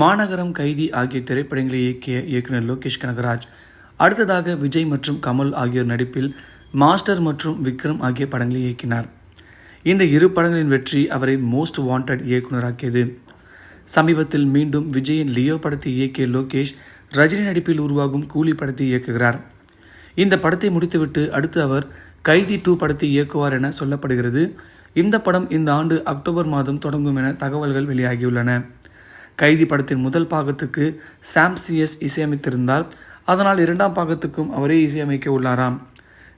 மாநகரம் கைதி ஆகிய திரைப்படங்களை இயக்கிய இயக்குனர் லோகேஷ் கனகராஜ் அடுத்ததாக விஜய் மற்றும் கமல் ஆகியோர் நடிப்பில் மாஸ்டர் மற்றும் விக்ரம் ஆகிய படங்களை இயக்கினார். இந்த இரு படங்களின் வெற்றி அவரை மோஸ்ட் வாண்டட் இயக்குனராக்கியது. சமீபத்தில் மீண்டும் விஜயின் லியோ படத்தை இயக்கிய லோகேஷ் ரஜினி நடிப்பில் உருவாகும் கூலி படத்தை இயக்குகிறார். இந்த படத்தை முடித்துவிட்டு அடுத்து அவர் கைதி டூ படத்தை இயக்குவார் என சொல்லப்படுகிறது. இந்த படம் இந்த ஆண்டு அக்டோபர் மாதம் தொடங்கும் என தகவல்கள் வெளியாகியுள்ளன. கைதி படத்தின் முதல் பாகத்துக்கு சாம் சிஎஸ் இசையமைத்திருந்தார். அதனால் இரண்டாம் பாகத்துக்கும் அவரே இசையமைக்க உள்ளாராம்.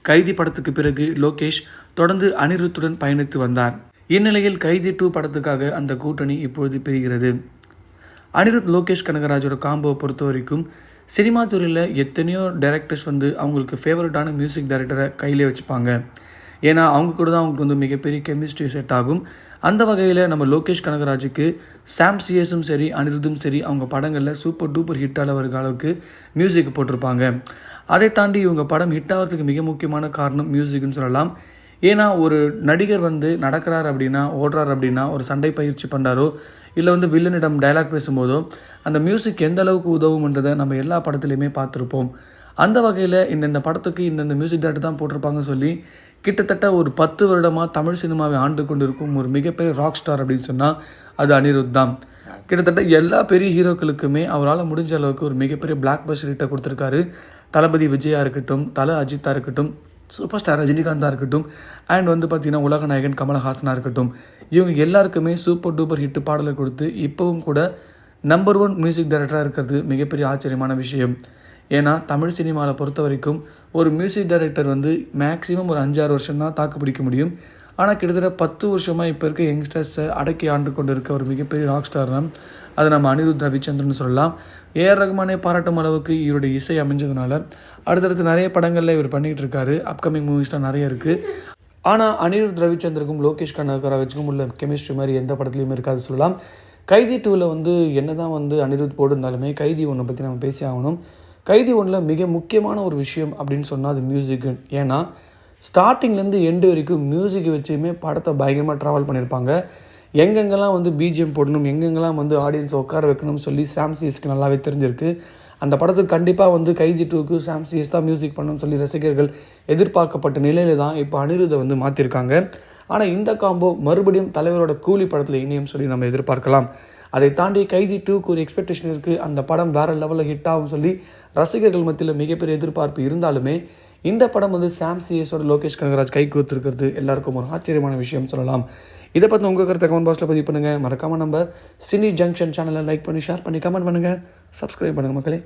கைதி படத்துக்கு பிறகு லோகேஷ் தொடர்ந்து அனிருத்துடன் பயணித்து வந்தார். இந்நிலையில் கைதி டூ படத்துக்காக அந்த கூட்டணி இப்பொழுது பிரிகிறது. அனிருத் லோகேஷ் கனகராஜோட காம்போவை பொறுத்த வரைக்கும் சினிமா துறையில் எத்தனையோ டைரக்டர்ஸ் வந்து அவங்களுக்கு ஃபேவரட்டான மியூசிக் டைரக்டரை கையிலே வச்சுப்பாங்க. ஏன்னா அவங்க கூட தான் அவங்களுக்கு வந்து மிகப்பெரிய கெமிஸ்ட்ரி செட் ஆகும். அந்த வகையில் நம்ம லோகேஷ் கனகராஜுக்கு சாம் சிஎஸும் சரி அனிருத்தும் சரி அவங்க படங்களில் சூப்பர் டூப்பர் ஹிட்டால் வருகிற அளவுக்கு மியூசிக் போட்டிருப்பாங்க. அதை தாண்டி இவங்க படம் ஹிட் ஆகிறதுக்கு மிக முக்கியமான காரணம் மியூசிக்னு சொல்லலாம். ஏன்னா ஒரு நடிகர் வந்து நடக்கிறார் அப்படின்னா ஓடுறார் அப்படின்னா ஒரு சண்டை பயிற்சி பண்ணுறாரோ இல்லை வந்து வில்லனிடம் டைலாக் பேசும்போதோ அந்த மியூசிக் எந்த அளவுக்கு உதவும்ன்றதை நம்ம எல்லா படத்துலையுமே பார்த்துருப்போம். அந்த வகையில் இந்தந்த படத்துக்கு இந்தந்த மியூசிக் டேரக்டர் தான் போட்டிருப்பாங்கன்னு சொல்லி கிட்டத்தட்ட ஒரு பத்து வருடமாக தமிழ் சினிமாவை ஆண்டு கொண்டு இருக்கும் ஒரு மிகப்பெரிய ராக் ஸ்டார் அப்படின்னு சொன்னால் அது அனிருத் தான். கிட்டத்தட்ட எல்லா பெரிய ஹீரோக்களுக்குமே அவரால் முடிஞ்ச அளவுக்கு ஒரு மிகப்பெரிய பிளாக் பஸ்டர் ஹிட்டை கொடுத்துருக்காரு. தளபதி விஜயா இருக்கட்டும் தல அஜித்தாக இருக்கட்டும் சூப்பர் ஸ்டார் ரஜினிகாந்தாக இருக்கட்டும் அண்ட் வந்து பார்த்திங்கன்னா உலக நாயகன் கமலஹாசனாக இருக்கட்டும். இவங்க எல்லாருக்குமே சூப்பர் டூப்பர் ஹிட் பாடலை கொடுத்து இப்போவும் கூட நம்பர் ஒன் மியூசிக் டைரக்டராக இருக்கிறது மிகப்பெரிய ஆச்சரியமான விஷயம். ஏன்னா தமிழ் சினிமாவில் பொறுத்த வரைக்கும் ஒரு மியூசிக் டைரக்டர் வந்து மேக்ஸிமம் ஒரு அஞ்சாறு வருஷம் தான் தாக்கு பிடிக்க முடியும். ஆனால் கிட்டத்தட்ட பத்து வருஷமாக இப்போ இருக்க யங்ஸ்டர்ஸை அடக்கி ஆண்டு கொண்டு இருக்க ஒரு மிகப்பெரிய ராக் ஸ்டார்னா அது நம்ம அனிருத் ரவிச்சந்திரன் சொல்லலாம். ஏஆர் ரகுமானே பாராட்டும் அளவுக்கு இவருடைய இசை அமைஞ்சதுனால அடுத்தடுத்து நிறைய படங்களில் இவர் பண்ணிகிட்டு இருக்காரு. அப்கமிங் மூவிஸ்லாம் நிறைய இருக்குது ஆனால் அனிருத் ரவிச்சந்திரக்கும் லோகேஷ் கனகராஜுக்கும் உள்ள கெமிஸ்ட்ரி மாதிரி எந்த படத்துலையுமே இருக்காது சொல்லலாம். கைதி டூவில் வந்து என்ன தான் வந்து அனிருத் போட்டிருந்தாலுமே கைதி ஒன்றை பற்றி நம்ம பேசி ஆகணும். கைதி ஒன்றில் மிக முக்கியமான ஒரு விஷயம் அப்படின்னு சொன்னால் அது மியூசிக்கு ஏன்னா ஸ்டார்டிங்லேருந்து எண்டு வரைக்கும் மியூசிக் வச்சுமே படத்தை பயங்கரமாக ட்ராவல் பண்ணியிருப்பாங்க எங்கெங்கெல்லாம் வந்து பிஜிஎம் போடணும் எங்கெங்கெல்லாம் வந்து ஆடியன்ஸ் உட்கார வைக்கணும்னு சொல்லி சாம்சிஎஸ்க்கு நல்லாவே தெரிஞ்சிருக்கு. அந்த படத்துக்கு கண்டிப்பாக வந்து கைதி டூக்கு சாம்சிஎஸ் தான் மியூசிக் பண்ணணும்னு சொல்லி ரசிகர்கள் எதிர்பார்க்கப்பட்ட நிலையில தான் இப்போ அனிருதை வந்து மாற்றிருக்காங்க ஆனால் இந்த காம்போ மறுபடியும் தலைவரோட கூலி படத்தில் இணையும் சொல்லி நம்ம எதிர்பார்க்கலாம். அதை தாண்டி கைதி டூக்கு ஒரு எக்ஸ்பெக்டேஷன் இருக்குது அந்த படம் வேறு லெவலில் ஹிட் ஆகும் சொல்லி ரசிகர்கள் மத்தியில் மிகப்பெரிய எதிர்பார்ப்பு இருந்தாலுமே இந்த படம் வந்து சாம் சிஎஸோட லோகேஷ் கனகராஜ் கை கொடுத்துருக்கிறது எல்லாருக்கும் ஒரு ஆச்சரியமான விஷயம் சொல்லலாம். இதை பற்றி உங்கள் கருத்தை கமெண்ட் பாக்ஸில் பதிவு பண்ணுங்கள் மறக்காமல் நம்ம சினி ஜங்ஷன் சேனலை லைக் பண்ணி ஷேர் பண்ணி கமெண்ட் பண்ணுங்கள் சப்ஸ்கிரைப் பண்ணுங்கள் மக்களே.